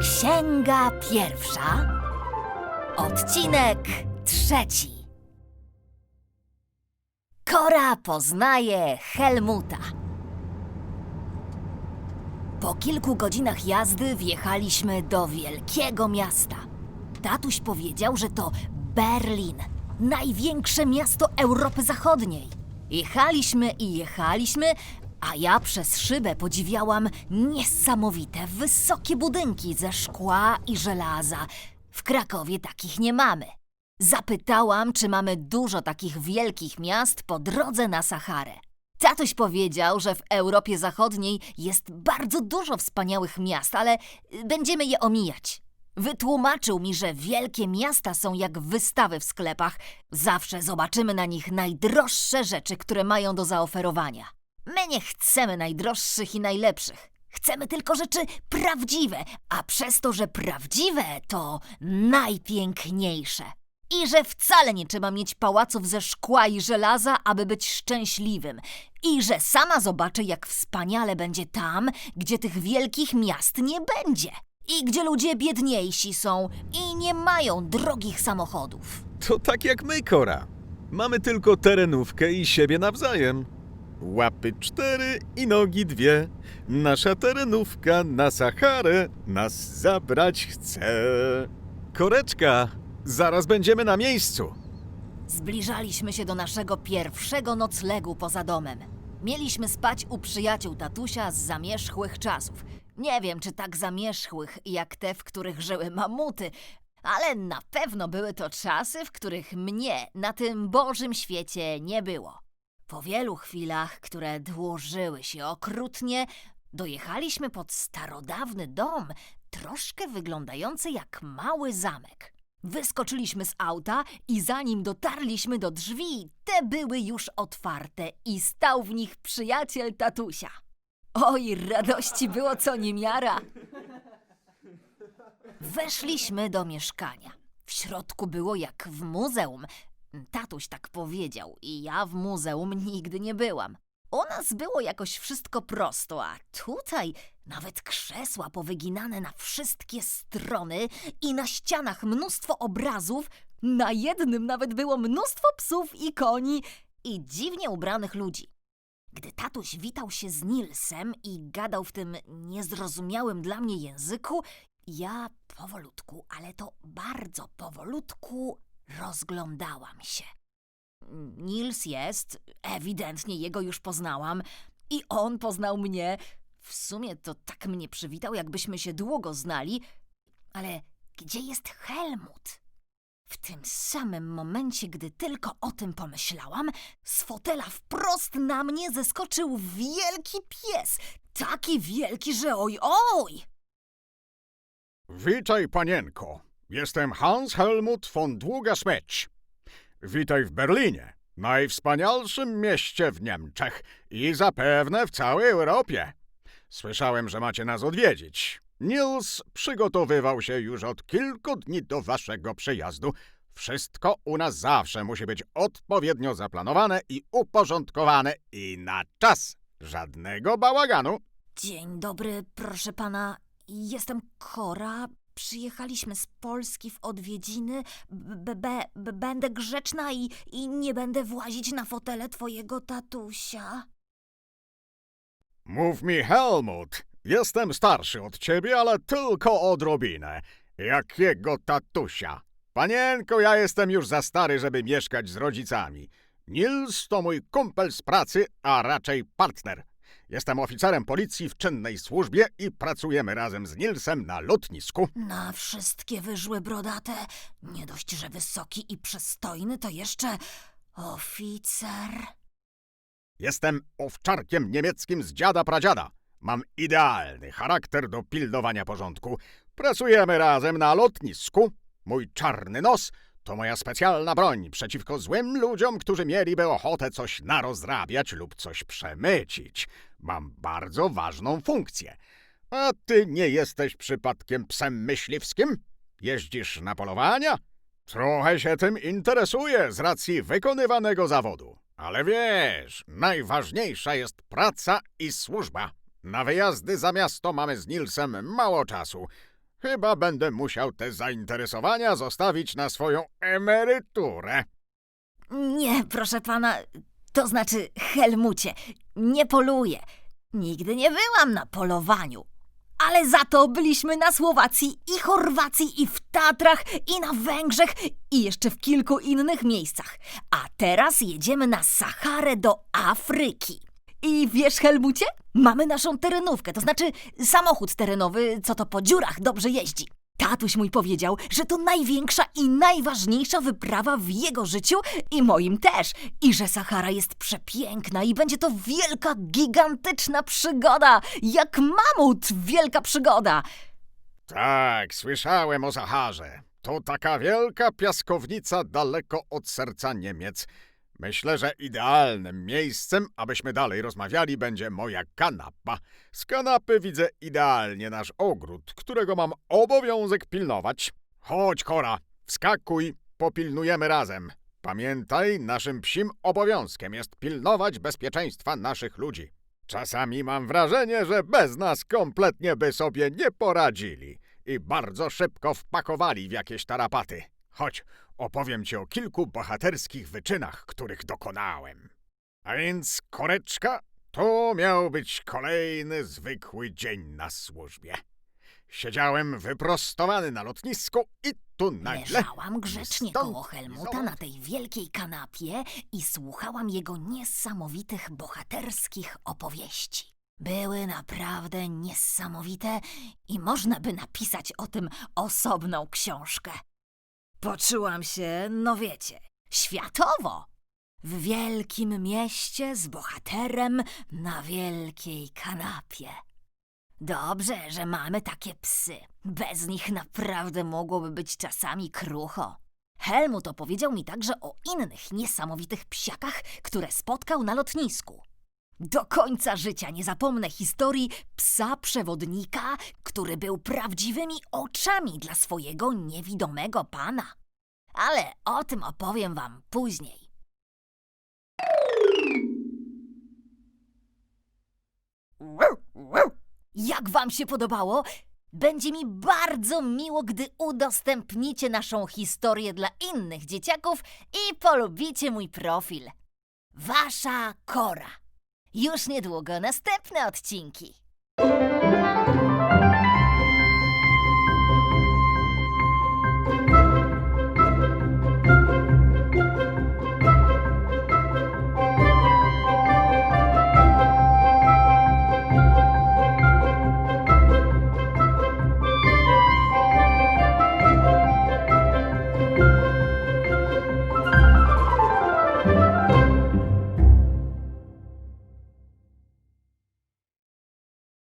Księga pierwsza, odcinek trzeci. Kora poznaje Helmuta. Po kilku godzinach jazdy wjechaliśmy do wielkiego miasta. Tatuś powiedział, że to Berlin, największe miasto Europy Zachodniej. Jechaliśmy i jechaliśmy, a ja przez szybę podziwiałam niesamowite, wysokie budynki ze szkła i żelaza. W Krakowie takich nie mamy. Zapytałam, czy mamy dużo takich wielkich miast po drodze na Saharę. Tatuś powiedział, że w Europie Zachodniej jest bardzo dużo wspaniałych miast, ale będziemy je omijać. Wytłumaczył mi, że wielkie miasta są jak wystawy w sklepach. Zawsze zobaczymy na nich najdroższe rzeczy, które mają do zaoferowania. My nie chcemy najdroższych i najlepszych. Chcemy tylko rzeczy prawdziwe, a przez to, że prawdziwe, to najpiękniejsze. I że wcale nie trzeba mieć pałaców ze szkła i żelaza, aby być szczęśliwym. I że sama zobaczę, jak wspaniale będzie tam, gdzie tych wielkich miast nie będzie. I gdzie ludzie biedniejsi są i nie mają drogich samochodów. To tak jak my, Kora. Mamy tylko terenówkę i siebie nawzajem. Łapy cztery i nogi dwie. Nasza terenówka na Saharę nas zabrać chce. Koreczka, zaraz będziemy na miejscu. Zbliżaliśmy się do naszego pierwszego noclegu poza domem. Mieliśmy spać u przyjaciół tatusia z zamierzchłych czasów. Nie wiem, czy tak zamierzchłych jak te, w których żyły mamuty, ale na pewno były to czasy, w których mnie na tym Bożym świecie nie było. Po wielu chwilach, które dłużyły się okrutnie, dojechaliśmy pod starodawny dom, troszkę wyglądający jak mały zamek. Wyskoczyliśmy z auta i zanim dotarliśmy do drzwi, te były już otwarte i stał w nich przyjaciel tatusia. Oj, radości było co niemiara. Weszliśmy do mieszkania. W środku było jak w muzeum. Tatuś tak powiedział i ja w muzeum nigdy nie byłam. U nas było jakoś wszystko prosto, a tutaj nawet krzesła powyginane na wszystkie strony i na ścianach mnóstwo obrazów, na jednym nawet było mnóstwo psów i koni i dziwnie ubranych ludzi. Gdy tatuś witał się z Nilsem i gadał w tym niezrozumiałym dla mnie języku, ja powolutku, ale to bardzo powolutku rozglądałam się. Nils jest, ewidentnie jego już poznałam i on poznał mnie. W sumie to tak mnie przywitał, jakbyśmy się długo znali, ale gdzie jest Helmut? W tym samym momencie, gdy tylko o tym pomyślałam, z fotela wprost na mnie zeskoczył wielki pies. Taki wielki, że oj, oj! Witaj, panienko. Jestem Hans Helmut von Długa-Smecz. Witaj w Berlinie, najwspanialszym mieście w Niemczech i zapewne w całej Europie. Słyszałem, że macie nas odwiedzić. Nils przygotowywał się już od kilku dni do waszego przyjazdu. Wszystko u nas zawsze musi być odpowiednio zaplanowane i uporządkowane i na czas. Żadnego bałaganu. Dzień dobry, proszę pana. Jestem Kora. Przyjechaliśmy z Polski w odwiedziny. B- be- b- będę grzeczna i, i nie będę włazić na fotele twojego tatusia. Mów mi, Helmut. Jestem starszy od ciebie, ale tylko odrobinę. Jakiego tatusia? Panienko, ja jestem już za stary, żeby mieszkać z rodzicami. Nils to mój kumpel z pracy, a raczej partner. Jestem oficerem policji w czynnej służbie i pracujemy razem z Nilsem na lotnisku. Na wszystkie wyżły brodate, nie dość, że wysoki i przystojny, to jeszcze oficer. Jestem owczarkiem niemieckim z dziada pradziada. Mam idealny charakter do pilnowania porządku. Pracujemy razem na lotnisku. Mój czarny nos to moja specjalna broń przeciwko złym ludziom, którzy mieliby ochotę coś narozrabiać lub coś przemycić. Mam bardzo ważną funkcję. A ty nie jesteś przypadkiem psem myśliwskim? Jeździsz na polowania? Trochę się tym interesuję z racji wykonywanego zawodu. Ale wiesz, najważniejsza jest praca i służba. Na wyjazdy za miasto mamy z Nilsem mało czasu. Chyba będę musiał te zainteresowania zostawić na swoją emeryturę. Nie, proszę pana, to znaczy, Helmucie, nie poluję. Nigdy nie byłam na polowaniu. Ale za to byliśmy na Słowacji i Chorwacji i w Tatrach i na Węgrzech i jeszcze w kilku innych miejscach. A teraz jedziemy na Saharę do Afryki. I wiesz, Helmucie? Mamy naszą terenówkę, to znaczy samochód terenowy, co to po dziurach dobrze jeździ. Tatuś mój powiedział, że to największa i najważniejsza wyprawa w jego życiu i moim też. I że Sahara jest przepiękna i będzie to wielka, gigantyczna przygoda. Jak mamut, wielka przygoda. Tak, słyszałem o Saharze. To taka wielka piaskownica daleko od serca Niemiec. Myślę, że idealnym miejscem, abyśmy dalej rozmawiali, będzie moja kanapa. Z kanapy widzę idealnie nasz ogród, którego mam obowiązek pilnować. Chodź, Kora, wskakuj, popilnujemy razem. Pamiętaj, naszym psim obowiązkiem jest pilnować bezpieczeństwa naszych ludzi. Czasami mam wrażenie, że bez nas kompletnie by sobie nie poradzili i bardzo szybko wpakowali w jakieś tarapaty. Chodź, opowiem ci o kilku bohaterskich wyczynach, których dokonałem. A więc, koreczka, to miał być kolejny zwykły dzień na służbie. Siedziałem wyprostowany na lotnisku i tu nagle... Leżałam grzecznie stąd, koło Helmuta na tej wielkiej kanapie i słuchałam jego niesamowitych, bohaterskich opowieści. Były naprawdę niesamowite i można by napisać o tym osobną książkę. Poczułam się, no wiecie, światowo. W wielkim mieście z bohaterem na wielkiej kanapie. Dobrze, że mamy takie psy. Bez nich naprawdę mogłoby być czasami krucho. Helmut opowiedział mi także o innych niesamowitych psiakach, które spotkał na lotnisku. Do końca życia nie zapomnę historii psa przewodnika, który był prawdziwymi oczami dla swojego niewidomego pana. Ale o tym opowiem wam później. Jak wam się podobało? Będzie mi bardzo miło, gdy udostępnicie naszą historię dla innych dzieciaków i polubicie mój profil. Wasza Kora. Już niedługo następne odcinki.